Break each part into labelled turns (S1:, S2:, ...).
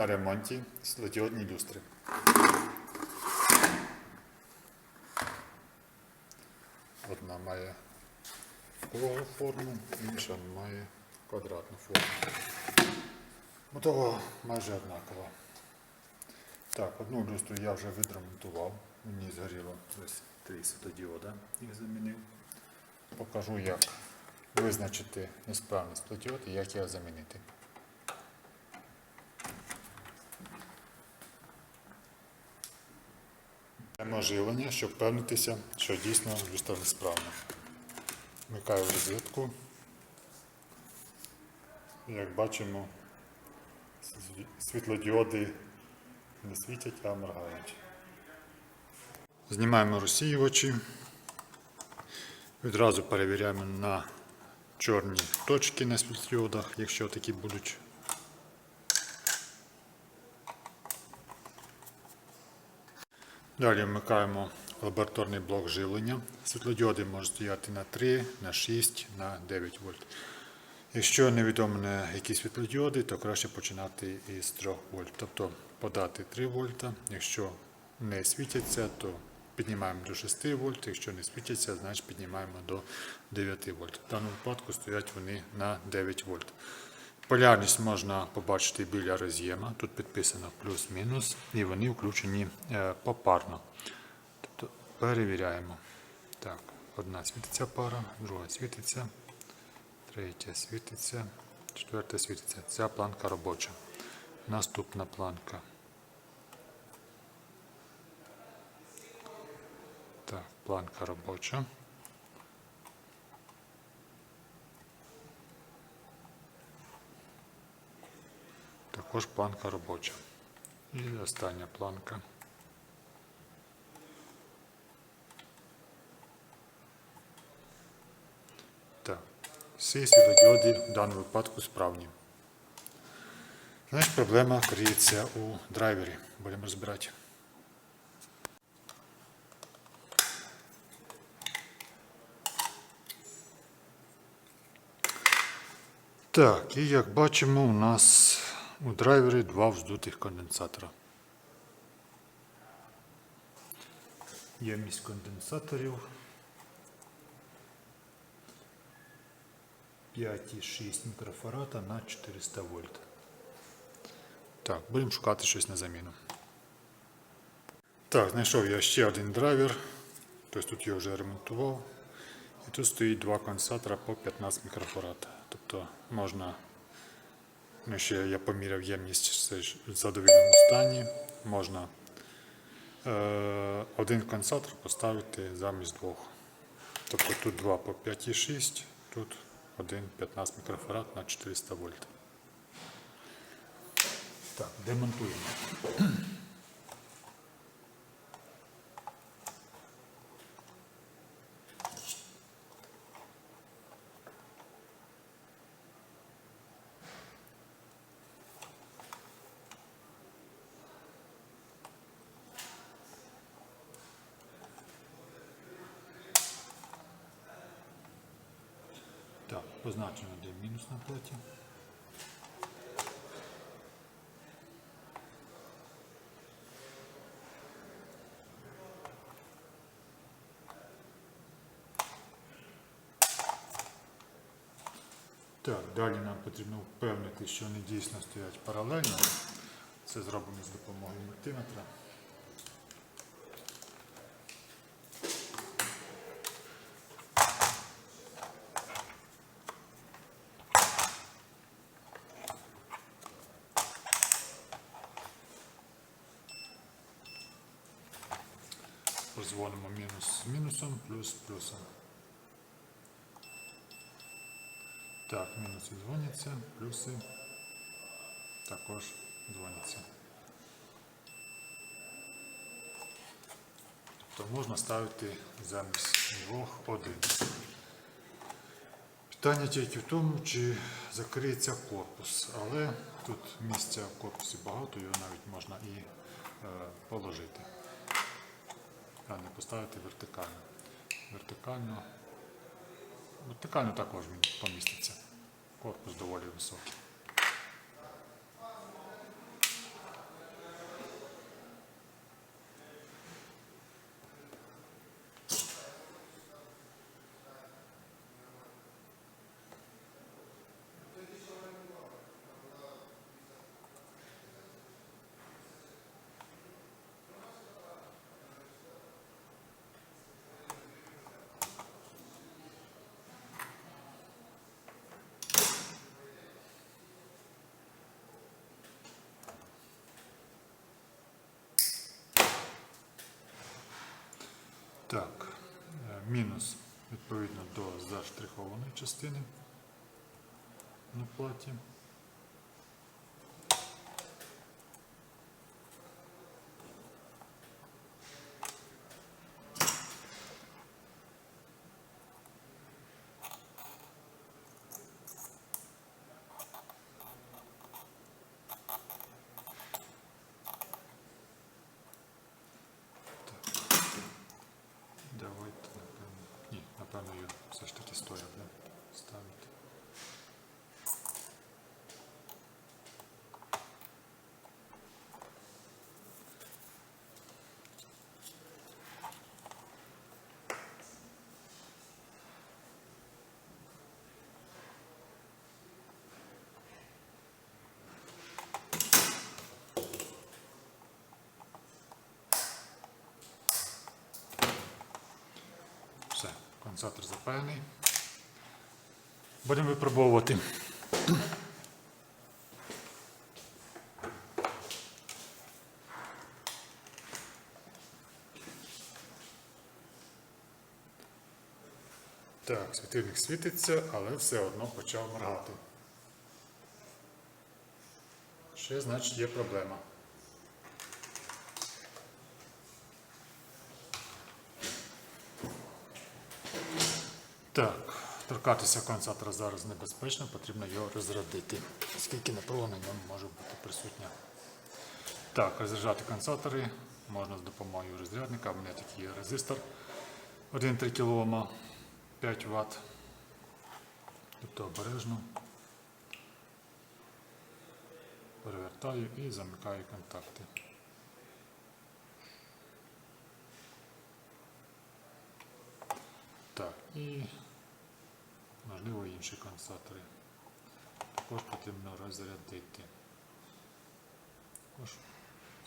S1: На ремонті світлодіодні люстри. Одна має круглу форму, інша має квадратну форму. Мотова майже однакова. Так, одну люстру я вже відремонтував. Мені згоріло ось три світлодіода, їх замінив. Покажу, як визначити несправність світлодіод і як його замінити. Беремо щоб впевнитися, що дійсно люстра несправна. Вмикаю розетку. Як бачимо, світлодіоди не світять, а моргають. Знімаємо розсіювачі. Відразу перевіряємо на чорні точки на світлодіодах, якщо такі будуть. Далі вмикаємо лабораторний блок живлення. Світлодіоди можуть стояти на 3, на 6, на 9 вольт. Якщо невідомо на які світлодіоди, то краще починати із 3 вольт. Тобто подати 3 вольта. Якщо не світяться, то піднімаємо до 6 вольт. Якщо не світяться, значить піднімаємо до 9 вольт. В даному випадку стоять вони на 9 вольт. Полярність можна побачити біля роз'єма. Тут підписано плюс-мінус, і вони включені е, попарно. Тобто перевіряємо. Так, одна світиться пара, друга світиться, третя світиться, четверта світиться. Ця планка робоча. Наступна планка. Так, планка робоча. Також планка робоча. І остання планка. Всі світлодіоди в даному випадку справні. Значить, проблема криється у драйвері. Будемо розбирати. Так, і як бачимо, у нас у драйвері два вздутих конденсатора. Ємність конденсаторів 5,6 мікрофарада на 400 вольт. Так, будемо шукати щось на заміну. Так, знайшов я ще один драйвер. Тобто тут я вже ремонтував. І тут стоїть два конденсатора по 15 мікрофарад. Тобто можна, ще я поміряв ємність в задовільному стані. Можна е, один конденсатор поставити замість двох. Тобто тут два по 5,6, тут один 15 мікрофарад на 400 вольт. Так, демонтуємо. Так, позначено, де мінус на платі. Так, далі нам потрібно впевнити, що вони дійсно стоять паралельно. Це зробимо з допомогою мультиметра. Позвонимо мінус з мінусом, плюс плюсом. Так, мінуси дзвоняться, плюси також дзвоняться. Тобто можна ставити замість двох один. Питання тільки в тому, чи закриється корпус, але тут місця в корпусі багато, його навіть можна і е, положити. Не поставити вертикально. Вертикально. Вертикально також він поміститься. Корпус доволі високий. Мінус відповідно до заштрихованої частини на платі. Давайте, напевно. Ні, напевно, її все ж таки стоїть да, ставити. Все, конденсатор запаяний. Будемо випробовувати. Так, світильник світиться, але все одно почав моргати. Ще, значить, є проблема. Так, торкатися конденсатора зараз небезпечно, потрібно його розрядити, оскільки напруга на ньому може бути присутня. Так, розряджати конденсатори можна з допомогою розрядника. У мене такий є резистор 1,3 кОм 5 Вт. Тобто обережно перевертаю і замикаю контакти. Так, і можливо інші конденсатори. Також потрібно розрядити. Також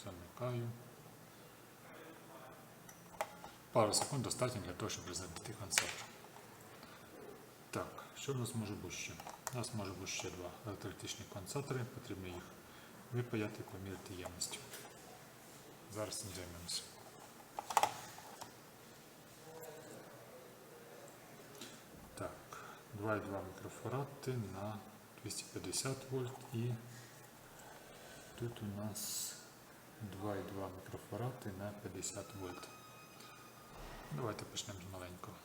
S1: замикаю. Пару секунд достатньо для того, щоб розрядити конденсатор. Так, що в нас може бути ще? У нас може бути ще два електротичні конденсатори, потрібно їх випаяти, поміряти ємність. Зараз цим займемося. Так, 2,2 мікрофарати на 250 вольт і тут у нас 2,2 мікрофарати на 50 вольт. Давайте почнемо з маленького.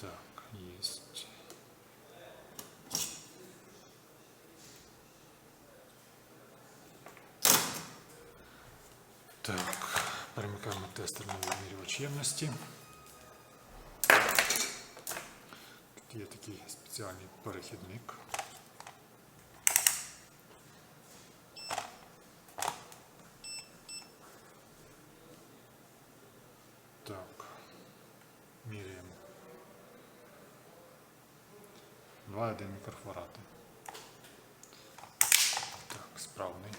S1: Так, есть. Так, перемикаємо тестер на вимірювач ємності. Тут є такий спеціальний перехідник. Так, міряємо. 2,1 мікрофарати. Так, справний.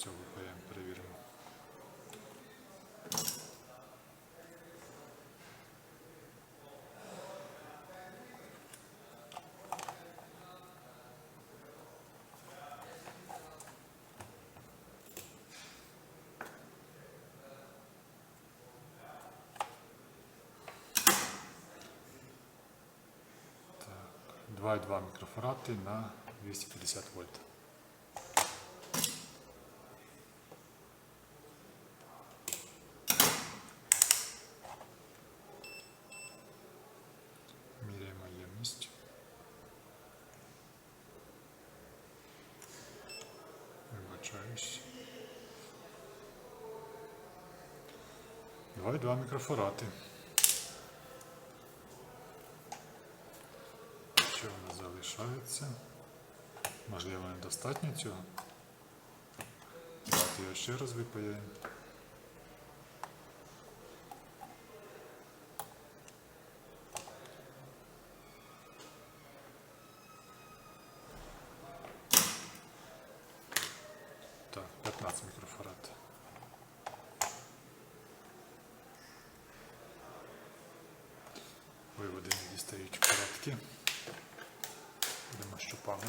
S1: Цього ВПМ перевіримо. Так, 2,2 мікрофарати на 250 вольт. 2,2 мікрофарати. Що в нас залишається? Можливо, недостатньо цього. Давайте його ще раз випаяємо. Так, 15 мікрофарад. Дістають короткі. Будемо щупами.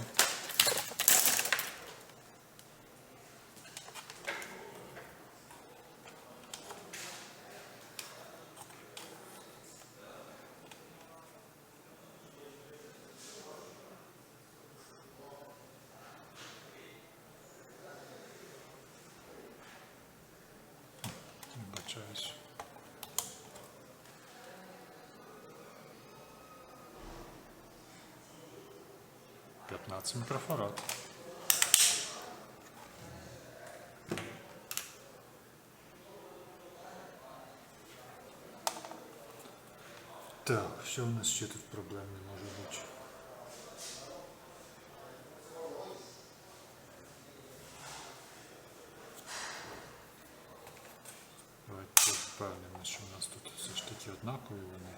S1: 15 микрофарад. Так, все у нас ще тут проблем не може бути? Давайте впевнимо, що в нас тут все ж таки однакові вони.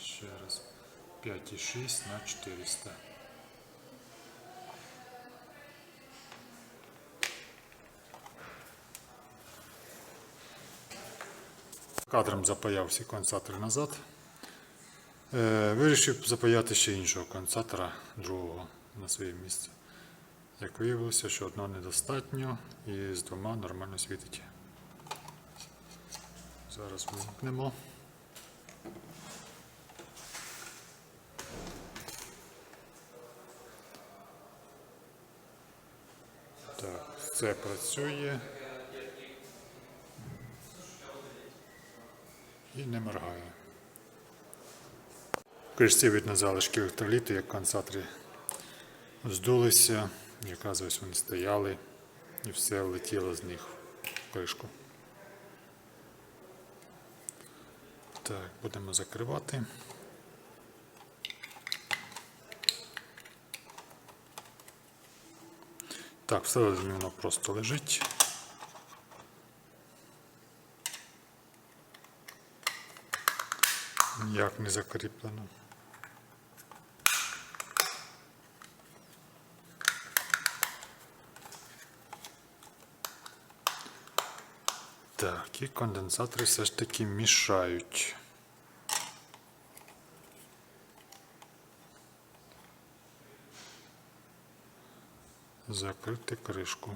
S1: Ще раз 5,6 на 400. Кадром запаяв всі конденсатори назад. Е, Вирішив запаяти ще іншого конденсатора, другого на своє місце. Як виявилося, що одного недостатньо і з двома нормально світить. Зараз вимкнемо. Так, це працює. І не моргає. Кришці видно залишки електроліту, як в конденсаторі здулися, і оказується, вони стояли і все влетіло з них в кришку. Так, будемо закривати. Так, всередині воно просто лежить. Ніяк не закріплено. Так, і конденсатори все ж таки мішають. Закрити кришку.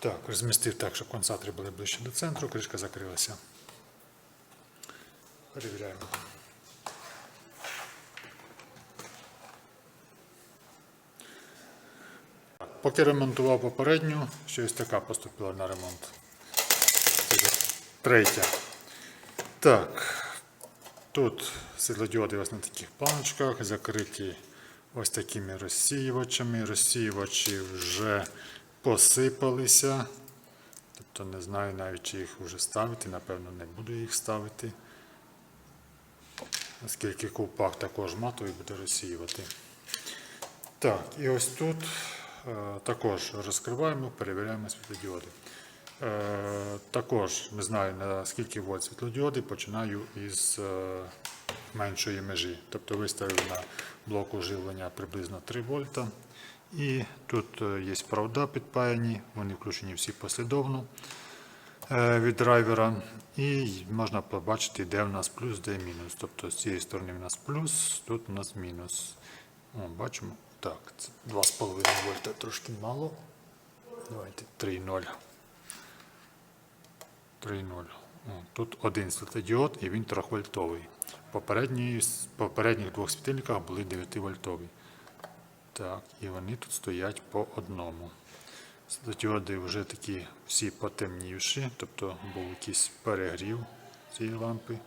S1: Так, розмістив так, щоб конденсатори були ближче до центру, кришка закрилася. Перевіряємо. Поки ремонтував попередню, ще ось така поступила на ремонт. Третя. Так, тут світлодіоди ось на таких планочках, закриті ось такими розсіювачами. Розсіювачі вже посипалися. Тобто не знаю навіть, чи їх вже ставити, напевно, не буду їх ставити. Оскільки ковпак також матовий буде розсіювати. Так, і ось тут е, також розкриваємо, перевіряємо світлодіоди. Е, також не знаю на скільки вольт світлодіоди, починаю із е, меншої межі. Тобто виставив на блоку живлення приблизно 3 вольта. І тут е, є провода підпаяні, вони включені всі послідовно е, від драйвера. І можна побачити, де в нас плюс, де мінус. Тобто з цієї сторони в нас плюс, тут у нас мінус. О, бачимо. Так, це 2,5 вольта трошки мало. Давайте 3.0. 3.0. Тут один світлодіод і він 3-вольтовий. Попередні, з попередніх двох світильниках були 9-вольтові. Так, і вони тут стоять по одному. Світлодіоди вже такі всі потемнівші, тобто був якийсь перегрів цієї лампи.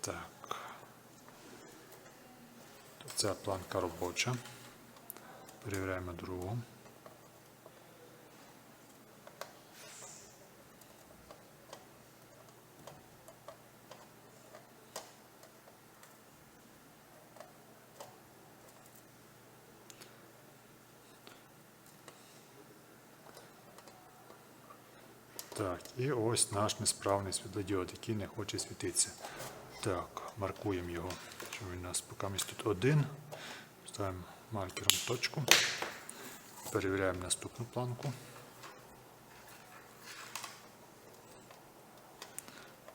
S1: Так. Ця планка робоча. Перевіряємо другу. Так, і ось наш несправний світлодіод, який не хоче світитися. Так, маркуємо його, що він у нас поки місць тут один. Ставимо маркером точку. Перевіряємо наступну планку.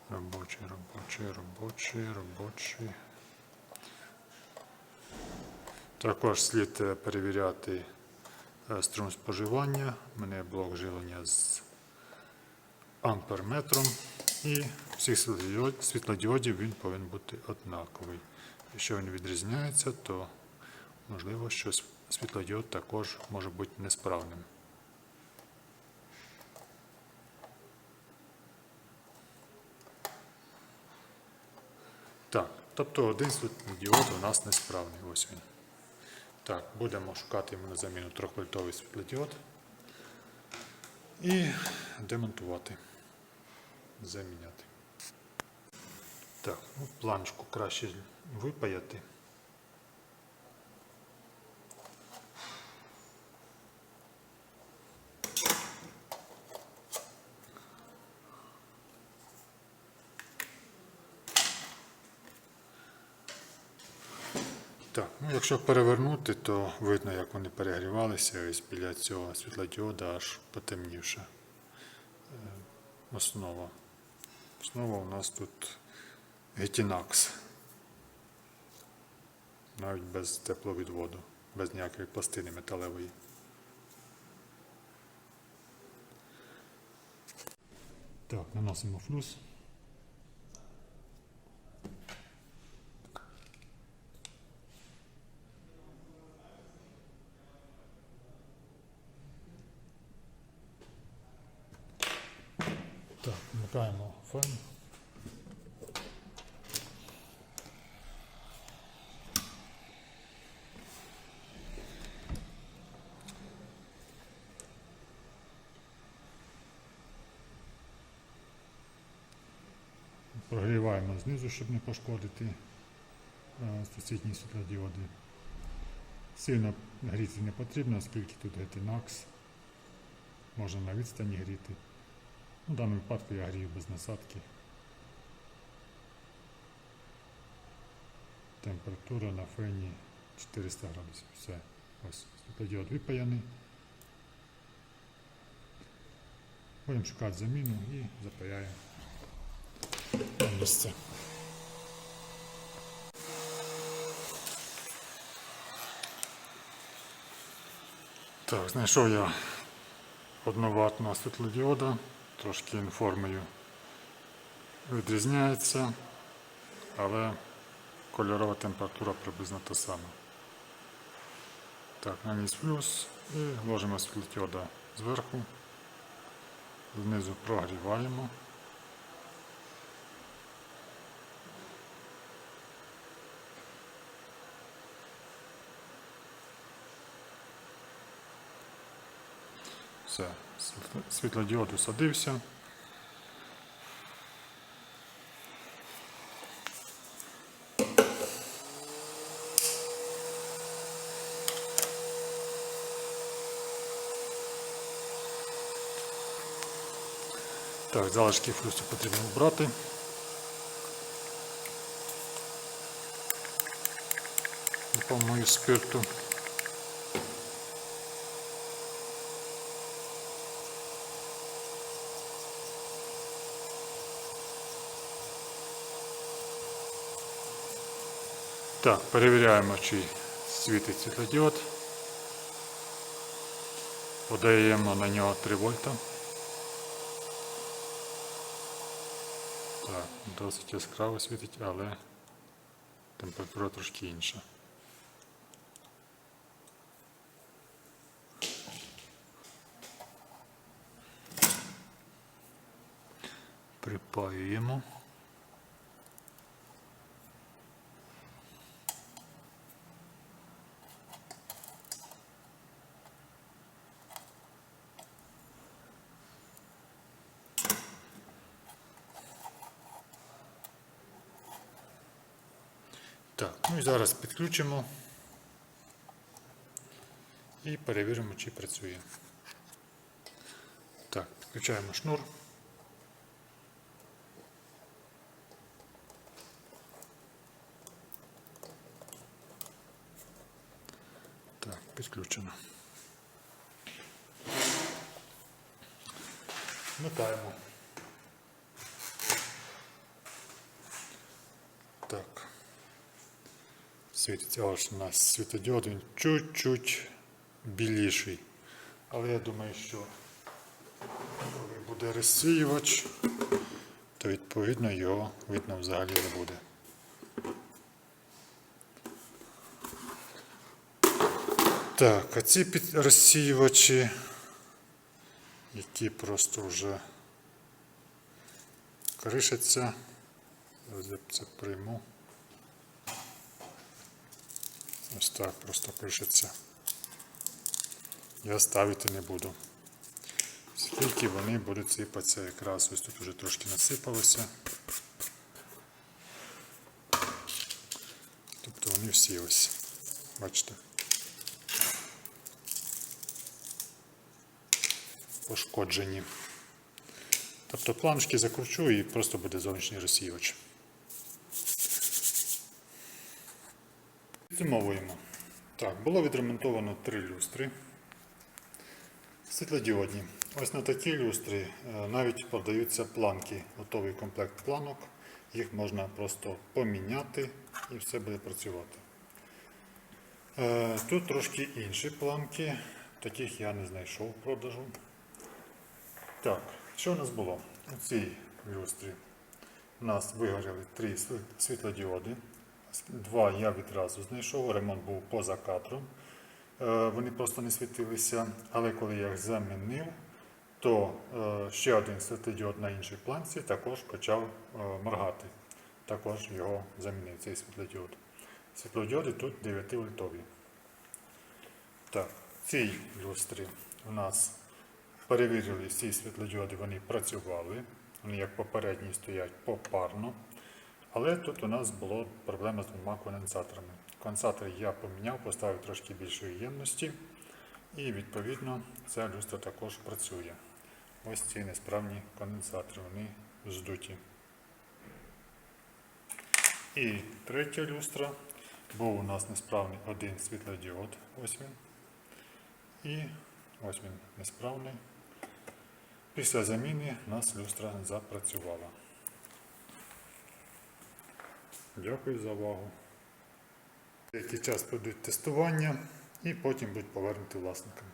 S1: Робочий, робочий, робочий, робочий. Також слід е, перевіряти е, струм споживання. У мене блок живлення з амперметром. І всіх світлодіодів він повинен бути однаковий. Якщо він відрізняється, то можливо, що світлодіод також може бути несправним. Так, тобто один світлодіод у нас несправний. Ось він. Так, будемо шукати йому на заміну 3-вольтовий світлодіод і демонтувати, заміняти. Так, ну, планочку краще випаяти. Так, ну якщо перевернути, то видно, як вони перегрівалися ось біля цього світлодіода аж потемнівше. Е, Основа. Основа у нас тут Getinax. Навіть без тепловідводу, без ніякої пластини металевої. Так, наносимо флюс. Так, вмикаємо фен. Прогріваємо знизу, щоб не пошкодити е, сусідні світлодіоди. Сильно гріти не потрібно, оскільки тут Getinax. Можна на відстані гріти. У даному випадку я грію без насадки. Температура на фені 400 градусів. Все. Ось світлодіод випаяний. Будемо шукати заміну і запаяємо на місце. Так, знайшов я одноватного світлодіода, трошки інформою відрізняється, але кольорова температура приблизно та сама. Так, наніс плюс і ложимо світлодіода зверху, знизу прогріваємо. Все, світлодіод усадився. Так, залишки флюсу потрібно вбрати. Допомогою спирту. Так, перевіряємо, чи світить світлодіод. Подаємо на нього 3 вольта. Так, досить яскраво світить, але температура трошки інша. Припаюємо. Так, і зараз підключимо і перевіримо, чи працює. Так, підключаємо шнур. Так, підключено. Вмикаємо. Так. Світиться аж у нас світодіод, він чуть-чуть біліший. Але я думаю, що коли буде розсіювач, то відповідно його видно взагалі не буде. Так, а ці розсіювачі, які просто вже кришаться, я це прийму. Ось так просто кришиться. Я ставити не буду. Скільки вони будуть сипатися якраз ось тут вже трошки насипалося. Тобто вони всі ось. Бачите. Пошкоджені. Тобто планочки закручу і просто буде зовнішній розсіювач. Підсумовуємо. Так, було відремонтовано три люстри. Світлодіодні. Ось на такі люстри е, навіть продаються планки, готовий комплект планок. Їх можна просто поміняти і все буде працювати. Е, Тут трошки інші планки, таких я не знайшов в продажу. Так, що у нас було? У цій люстрі у нас вигоріли три світлодіоди. Два я відразу знайшов, ремонт був поза кадром. Е, Вони просто не світилися, але коли я їх замінив, то е, ще один світлодіод на іншій планці також почав е, моргати. Також його замінив цей світлодіод. Світлодіоди тут 9 вольтові. Так, в цій люстрі у нас перевірили всі світлодіоди, вони працювали. Вони як попередні стоять попарно. Але тут у нас була проблема з двома конденсаторами. Конденсатор я поміняв, поставив трошки більшої ємності. І відповідно ця люстра також працює. Ось ці несправні конденсатори, вони здуті. І третя люстра. Був у нас несправний один світлодіод. Ось він. І ось він несправний. Після заміни у нас люстра запрацювала. Дякую за увагу. Деякий час пройдуть тестування і потім будуть повернуті власникам.